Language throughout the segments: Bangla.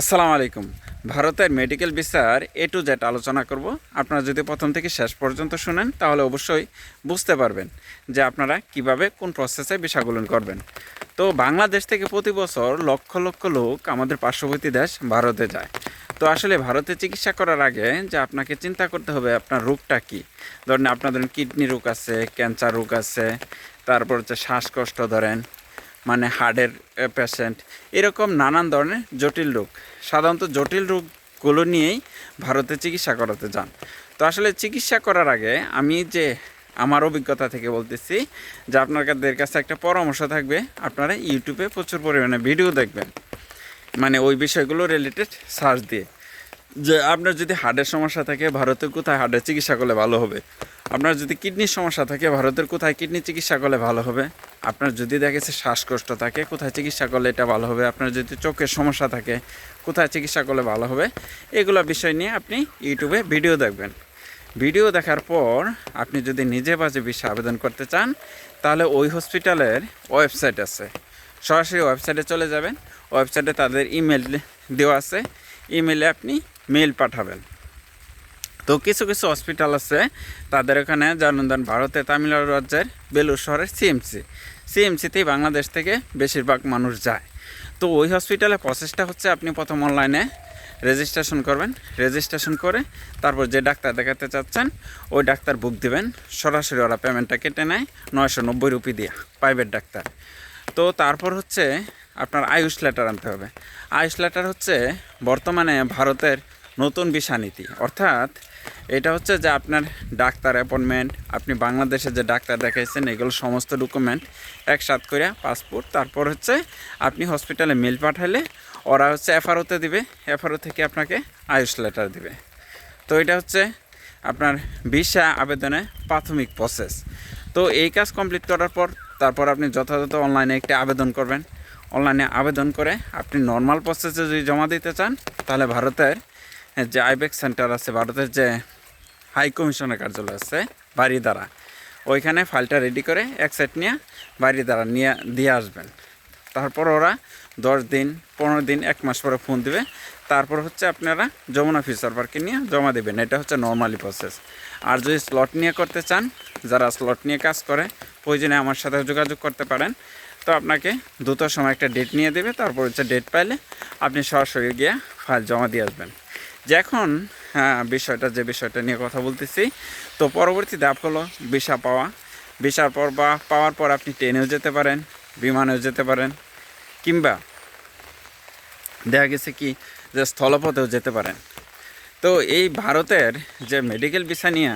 আসসালামু আলাইকুম। ভারতের মেডিকেল বিচার এ টু জেড আলোচনা করব। আপনারা যদি প্রথম থেকে শেষ পর্যন্ত শুনেন, তাহলে অবশ্যই বুঝতে পারবেন যে আপনারা কীভাবে কোন প্রসেসে ভিসাগুলো করবেন। তো বাংলাদেশ থেকে প্রতি বছর লক্ষ লক্ষ লোক আমাদের পার্শ্ববর্তী দেশ ভারতে যায়। তো আসলে ভারতে চিকিৎসা করার আগে যে আপনাকে চিন্তা করতে হবে, আপনার রোগটা কী? ধরেন আপনাদের কিডনি রোগ আছে, ক্যান্সার রোগ আছে, তারপর হচ্ছে শ্বাসকষ্ট ধরেন মানে হার্টের পেশেন্ট এরকম নানান ধরনের জটিল রোগ। সাধারণত জটিল রোগগুলো নিয়েই ভারতে চিকিৎসা করাতে যান। তো আসলে চিকিৎসা করার আগে আমি যে আমার অভিজ্ঞতা থেকে বলতেছি, যে আপনাদের কাছে একটা পরামর্শ থাকবে, আপনারা ইউটিউবে প্রচুর পরিমাণে ভিডিও দেখবেন। মানে ওই বিষয়গুলো রিলেটেড সার্চ দিয়ে। যে আপনার যদি হার্টের সমস্যা থাকে ভারতের কোথায় হার্টের চিকিৎসা করলে ভালো হবে? আপনার যদি কিডনির সমস্যা থাকে, ভারতের কোথায় কিডনি চিকিৎসা করলে ভালো হবে? আপনার যদি দেখেছে শ্বাসকষ্ট থাকে, কোথায় চিকিৎসা করলে এটা ভালো হবে? আপনার যদি চোখের সমস্যা থাকে, কোথায় চিকিৎসা করলে ভালো হবে? এগুলো বিষয় নিয়ে আপনি ইউটিউবে ভিডিও দেখবেন। ভিডিও দেখার পর আপনি যদি নিজে বাজে বিষয়ে আবেদন করতে চান, তাহলে ওই হসপিটালের ওয়েবসাইট আছে। সরাসরি ওয়েবসাইটে চলে যাবেন। ওয়েবসাইটে তাদের ইমেল দেওয়া আছে। ইমেলে আপনি মেল পাঠাবেন। তো কিছু কিছু হসপিটাল আছে, তাদের ওখানে ধরেন ভারতে তামিলনাড়ু রাজ্যের বেলুর শহরের সিএমসি সিএমসিতেই বাংলাদেশ থেকে বেশিরভাগ মানুষ যায়। তো ওই হসপিটালে প্রসেসটা হচ্ছে আপনি প্রথম অনলাইনে রেজিস্ট্রেশন করবেন রেজিস্ট্রেশন করে তারপর যে ডাক্তার দেখাতে চাচ্ছেন, ওই ডাক্তার বুক দিবেন, সরাসরি ওরা পেমেন্টটা কেটে নেয়, নয়শো নব্বই রুপি দিয়ে প্রাইভেট ডাক্তার। তো তারপর হচ্ছে আপনার আয়ুষ লেটার আনতে হবে। আয়ুষ লেটার হচ্ছে বর্তমানে ভারতের নতুন ভিসা নীতি অর্থাৎ এটা হচ্ছে যে আপনার ডাক্তার অ্যাপয়েন্টমেন্ট, আপনি বাংলাদেশে যে ডাক্তার দেখাইছেন, এগুলো সমস্ত ডকুমেন্ট একসাথ করে পাসপোর্ট। তারপর হচ্ছে আপনি হসপিটালে মেল পাঠালে ওরা হচ্ছে এফআরওতে দিবে, এফআরও থেকে আপনাকে আয়ুষ লেটার দিবে। তো এটা হচ্ছে আপনার ভিসা আবেদনে প্রাথমিক প্রসেস। তো এই কাজ কমপ্লিট করার পর তারপর আপনি যথাযথ অনলাইনে একটি আবেদন করবেন। অনলাইনে আবেদন করে আপনি নর্মাল প্রসেসে যদি জমা দিতে চান, তাহলে ভারতের যে আইবেক সেন্টার আছে ভারতের যে হাই কমিশনের কার্যালয় আছে বাড়ি দ্বারা ওইখানে ফাইলটা রেডি করে এক সেট নিয়ে বাড়ি দ্বারা নিয়ে, দিয়ে আসবেন। তারপর ওরা দশ দিন, পনেরো দিন, এক মাস পরে ফোন দিবে। তারপর হচ্ছে আপনারা যমুনা ফিচার পার্কে নিয়ে জমা দেবেন। এটা হচ্ছে নর্মালি প্রসেস আর যদি স্লট নিয়ে করতে চান, যারা স্লট নিয়ে কাজ করে, প্রয়োজনে আমার সাথে যোগাযোগ করতে পারেন। তো আপনাকে দ্রুত সময় একটা ডেট নিয়ে দেবে। তারপর হচ্ছে ডেট পাইলে আপনি সরাসরি গিয়ে ফাইল জমা দিয়ে আসবেন। যে এখন হ্যাঁ বিষয়টা, যে বিষয়টা নিয়ে কথা বলতেছি, তো পরবর্তী ধাপ হলো ভিসা পাওয়া। ভিসার পর বা, পাওয়ার পর আপনি ট্রেনেও যেতে পারেন, বিমানেও যেতে পারেন, কিংবা দেখা গেছে কি, যে স্থলপথেও যেতে পারেন। তো এই ভারতের যে মেডিকেল ভিসা নিয়ে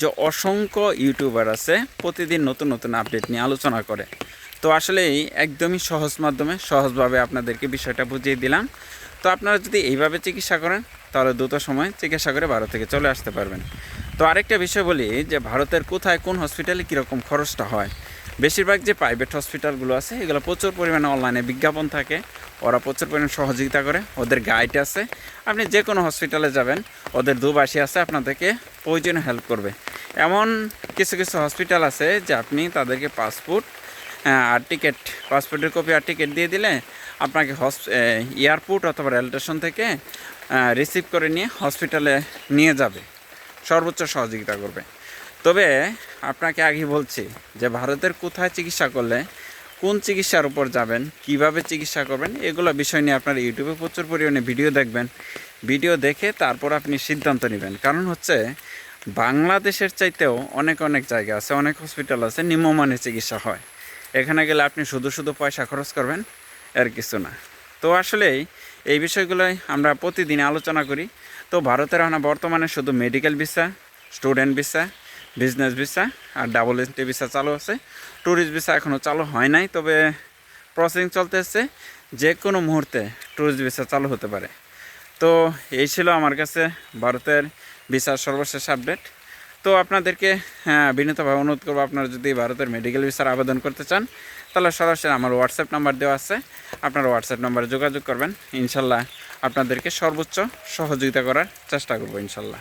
যে অসংখ্য ইউটিউবার আছে, প্রতিদিন নতুন নতুন আপডেট নিয়ে আলোচনা করে। তো আসলে একদমই সহজ মাধ্যমে সহজভাবে আপনাদেরকে বিষয়টা বুঝিয়ে দিলাম। তো আপনারা যদি এইভাবে চিকিৎসা করেন তাহলে দ্রুত সময় চিকিৎসা করে ভারত থেকে চলে আসতে পারবেন। তো আরেকটা বিষয় বলি যে ভারতের কোথায় কোন হসপিটালে কীরকম খরচটা হয়? বেশিরভাগ যে প্রাইভেট হসপিটালগুলো আছে, এগুলো প্রচুর পরিমাণে অনলাইনে বিজ্ঞাপন থাকে। ওরা প্রচুর পরিমাণে সহযোগিতা করে, ওদের গাইড আছে। আপনি যে কোনো হসপিটালে যাবেন, ওদের দুবাসী আছে, আপনাদেরকে প্রয়োজনে হেল্প করবে। এমন কিছু কিছু হসপিটাল আছে যে আপনি তাদেরকে পাসপোর্ট আর টিকিট পাসপোর্টের কপি আর টিকিট দিয়ে দিলে আপনাকে হস এয়ারপোর্ট অথবা রেল স্টেশন থেকে রিসিভ করে নিয়ে হসপিটালে নিয়ে যাবে। সর্বোচ্চ সহযোগিতা করবে। তবে আপনাকে আগে বলছি যে ভারতের কোথায় চিকিৎসা করলে, কোন চিকিৎসার উপর যাবেন, কীভাবে চিকিৎসা করবেন, এগুলো বিষয় নিয়ে আপনার ইউটিউবে প্রচুর পরিমাণে ভিডিও দেখবেন। ভিডিও দেখে তারপর আপনি সিদ্ধান্ত নেবেন। কারণ হচ্ছে, বাংলাদেশের চাইতেও অনেক অনেক জায়গা আছে, অনেক হসপিটাল আছে, নিম্নমানের চিকিৎসা হয়। এখানে গেলে আপনি শুধু শুধু পয়সা খরচ করবেন আর কিছু না। তো আসলেই এই বিষয়গুলোই আমরা প্রতিদিন আলোচনা করি। তো ভারতের এখন বর্তমানে শুধু medical visa student visa business visa আর ডাবল এন্ট্রি ভিসা চালু আছে। ট্যুরিস্ট ভিসা এখনও চালু হয় নাই, তবে প্রসেসিং চলতেছে যে কোনো মুহূর্তে ট্যুরিস্ট ভিসা চালু হতে পারে। তো এই ছিল আমার কাছে ভারতের ভিসার সর্বশেষ আপডেট তো আপনাদেরকে হ্যাঁ বিনীতভাবে অনুরোধ করব, আপনারা যদি ভারতের মেডিকেল ভিসার আবেদন করতে চান, তাহলে সরাসরি আমার হোয়াটসঅ্যাপ নাম্বার দেওয়া আছে। আপনারা হোয়াটসঅ্যাপ নাম্বারে যোগাযোগ করবেন। ইনশাল্লাহ আপনাদেরকে সর্বোচ্চ সহযোগিতা করার চেষ্টা করব, ইনশাল্লাহ।